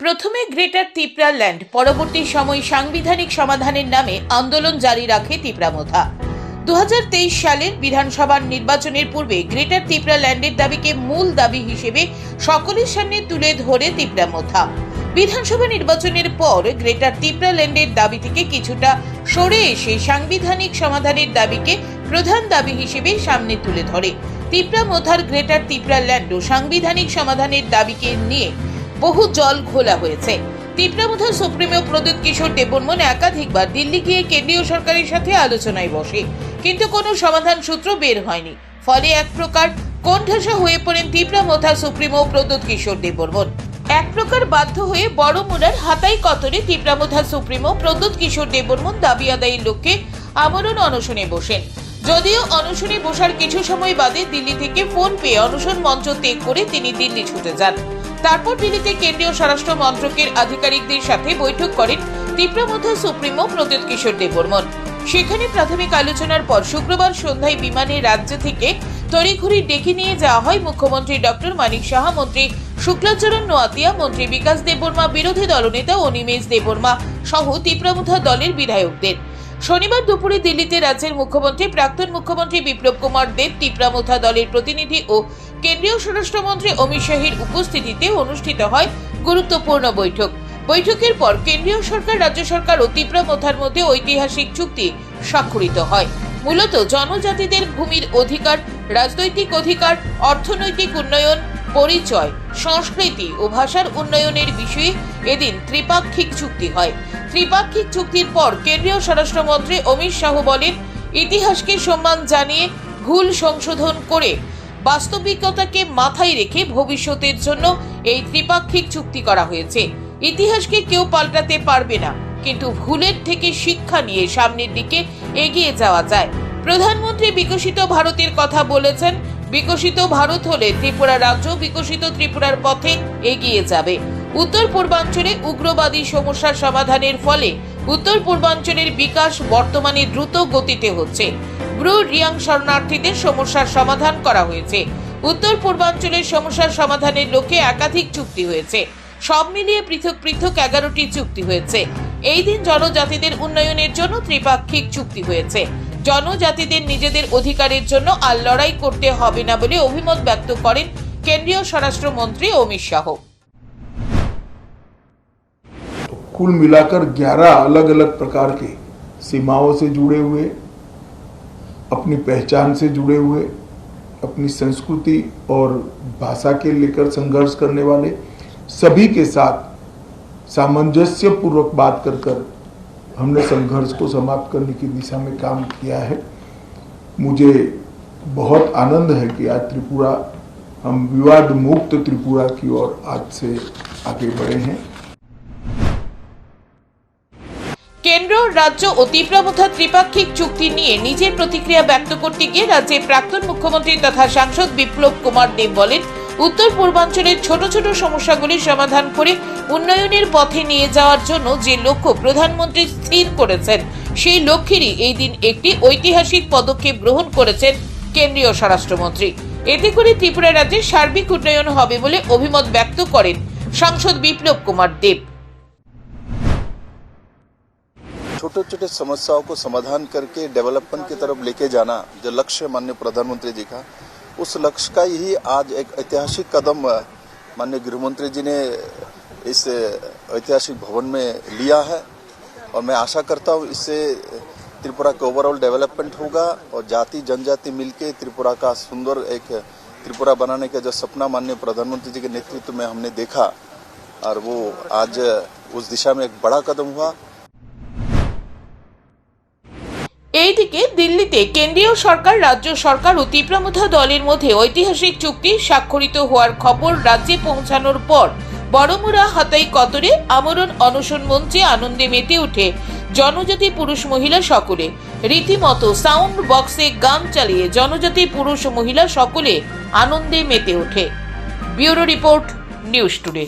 প্রথমে greater Tipra land, পরবর্তী সময় সাংবিধানিক সমাধানের নামে আন্দোলন জারি রাখে তিপ্রামথা দু সালের বিধানসভার নির্বাচনের পূর্বে গ্রেটার তিপ্রা ল্যান্ডের দাবিকে মূল দাবি হিসেবে সকলের সামনে তুলে ধরে তিপ্রামথা বিধানসভা নির্বাচনের পর গ্রেটার তিপ্রা ল্যান্ডের দাবি থেকে কিছুটা সরে এসে সাংবিধানিক সমাধানের দাবিকে প্রধান দাবি হিসেবে সামনে তুলে ধরে। তিপ্রা মোথার গ্রেটার তিপ্রা ল্যান্ড ও সাংবিধানিক সমাধানের দাবিকে নিয়ে বহু জল ঘোলা হয়েছে। তিপ্রামথার সুপ্রিমো প্রদীপ কিশোর দেববর্মন একাধিকবার দিল্লি গিয়ে কেন্দ্রীয় সরকারের সাথে আলোচনায় বসে। কিন্তু কোনো সমাধান সূত্র বের হয়নি। ফলে এক প্রকার কোণঠাসা হয়ে পড়েন তিপ্রামথা সুপ্রিমো প্রদ্যোৎ কিশোর দেববর্মন। এক প্রকার বাধ্য হয়ে বড় মুরার হাতাই কতরে তিপ্রামথা সুপ্রিমো প্রদ্যোৎ কিশোর দেববর্মন দাবি আদায়ের লক্ষ্যে আমরণ অনশনে বসেন। যদিও অনশনে বসার কিছু সময় বাদে দিল্লি থেকে ফোন পেয়ে অনশন মঞ্চ ত্যাগ করে তিনি দিল্লি ছুটে যান। তারপর দিল্লিতে কেন্দ্রীয় স্বরাষ্ট্র মন্ত্রকের আধিকারিকদের সাথে বৈঠক করেন তীব্রমথা সুপ্রিমো প্রদ্যোৎ কিশোর দেববর্মন। সেখানে প্রাথমিক আলোচনার পর শুক্রবার সন্ধ্যায় বিমানে রাজ্য থেকে তড়িঘড়ি ডেকে নিয়ে যাওয়া হয় মুখ্যমন্ত্রী ডক্টর মানিক সাহা, মন্ত্রী শুক্লাচরণ নোয়াতিয়া, মন্ত্রী বিকাশ দেববর্মা, বিরোধী দলনেতা অনিমেষ দেববর্মা সহ তীব্রমথা দলের বিধায়কদের। শনিবার দুপুরে দিল্লিতে রাজ্যের মুখ্যমন্ত্রী, প্রাক্তন মুখ্যমন্ত্রী বিপ্লব কুমার দেব টিপ্রামথা দলের প্রতিনিধি ও কেন্দ্রীয় স্বরাষ্ট্রমন্ত্রী অমিত শাহের উপস্থিতিতে অনুষ্ঠিত হয় গুরুত্বপূর্ণ বৈঠক। বৈঠকের পর কেন্দ্রীয় সরকার, রাজ্য সরকার ও তীব্রমথার মধ্যে ঐতিহাসিক চুক্তি স্বাক্ষরিত হয়। মূলত জনজাতিদের ভূমির অধিকার, রাজনৈতিক অধিকার, অর্থনৈতিক উন্নয়ন, পরিচয়, সংস্কৃতি ও ভাষার উন্নয়নের বিষয়ে এদিন ত্রিপাক্ষিক চুক্তি হয়। ত্রিপাক্ষিক চুক্তির পর কেন্দ্রীয় স্বরাষ্ট্রমন্ত্রী অমিত শাহ বলেন, ইতিহাসকে সম্মান জানিয়ে ভুল সংশোধন করে বাস্তবিকতাকে মাথায় রেখে ভবিষ্যতের জন্য এই ত্রিপাক্ষিক চুক্তি করা হয়েছে। ইতিহাসকে কেউ পাল্টাতে পারবে না, কিন্তু ভুলের থেকে শিক্ষা নিয়ে সামনের দিকে এগিয়ে যাওয়া যায়। প্রধানমন্ত্রী বিকশিত ভারতের কথা বলেছেন, বিকশিত ভারত হলে ত্রিপুরা রাজ্য বিকশিত ত্রিপুরার পথে এগিয়ে যাবে। উত্তর পূর্বাঞ্চলে উগ্রবাদী সমস্যার সমাধানের ফলে উত্তর পূর্বাঞ্চলের বিকাশ বর্তমানে দ্রুত গতিতে হচ্ছে। ব্রু রিয়াং শরণার্থীদের সমস্যার সমাধান করা হয়েছে উত্তর পূর্বাঞ্চলের সমস্যার সমাধানের লক্ষ্যে একাধিক চুক্তি হয়েছে সব মিলিয়ে পৃথক পৃথক এগারোটি চুক্তি হয়েছে এই দিন জনজাতিদের উন্নয়নের জন্য ত্রিপাক্ষিক চুক্তি হয়েছে জনজাতিদের নিজেদের অধিকারের জন্য আর লড়াই করতে হবে না বলে অভিমত ব্যক্ত করেন কেন্দ্রীয় স্বরাষ্ট্রমন্ত্রী অমিত শাহ कुल मिलाकर 11 अलग अलग प्रकार के सीमाओं से जुड़े हुए अपनी पहचान से जुड़े हुए, अपनी संस्कृति और भाषा के लेकर संघर्ष करने वाले सभी के साथ सामंजस्य पूर्वक बात कर कर हमने संघर्ष को समाप्त करने की दिशा में काम किया है। मुझे बहुत आनंद है कि आज त्रिपुरा, हम विवाद मुक्त त्रिपुरा की ओर आज से आगे बढ़े हैं। কেন্দ্র, রাজ্য ও তীব্রমথা ত্রিপাক্ষিক চুক্তি নিয়ে নিজের প্রতিক্রিয়া ব্যক্ত করতে গিয়ে রাজ্যের প্রাক্তন মুখ্যমন্ত্রী তথা সাংসদ বিপ্লব কুমার দেব বলেন, উত্তর পূর্বাঞ্চলের ছোট ছোট সমস্যাগুলি সমাধান করে উন্নয়নের পথে নিয়ে যাওয়ার জন্য যে লক্ষ্য প্রধানমন্ত্রী স্থির করেছেন, সেই লক্ষ্যেরই এই দিন একটি ঐতিহাসিক পদক্ষেপ গ্রহণ করেছেন কেন্দ্রীয় স্বরাষ্ট্রমন্ত্রী। এতে করে ত্রিপুরা রাজ্যের সার্বিক উন্নয়ন হবে বলে অভিমত ব্যক্ত করেন সাংসদ বিপ্লব কুমার দেব। छोटे छोटे समस्याओं को समाधान करके डेवलपमेंट की तरफ़ लेके जाना जो लक्ष्य माननीय प्रधानमंत्री जी का, उस लक्ष्य का ही आज एक ऐतिहासिक कदम माननीय गृहमंत्री जी ने इस ऐतिहासिक भवन में लिया है। और मैं आशा करता हूँ इससे त्रिपुरा का ओवरऑल डेवलपमेंट होगा और जाति, जनजाति मिलके त्रिपुरा का सुंदर एक त्रिपुरा बनाने का जो सपना माननीय प्रधानमंत्री जी के नेतृत्व में हमने देखा, और वो आज उस दिशा में एक बड़ा कदम हुआ। এইদিকে দিল্লিতে কেন্দ্রীয় সরকার, রাজ্য সরকার ও তীব্রমথা দলের মধ্যে ঐতিহাসিক চুক্তি স্বাক্ষরিত হওয়ার খবর রাজ্যে পৌঁছানোর পর বড়মুড়া হাতাই কতরে আমরণ অনশন মঞ্চে আনন্দে মেতে উঠে জনজাতি পুরুষ মহিলা সকলে। রীতিমতো সাউন্ড বক্সে গান চালিয়ে জনজাতি পুরুষ মহিলা সকলে আনন্দে মেতে ওঠে। Bureau report, news today.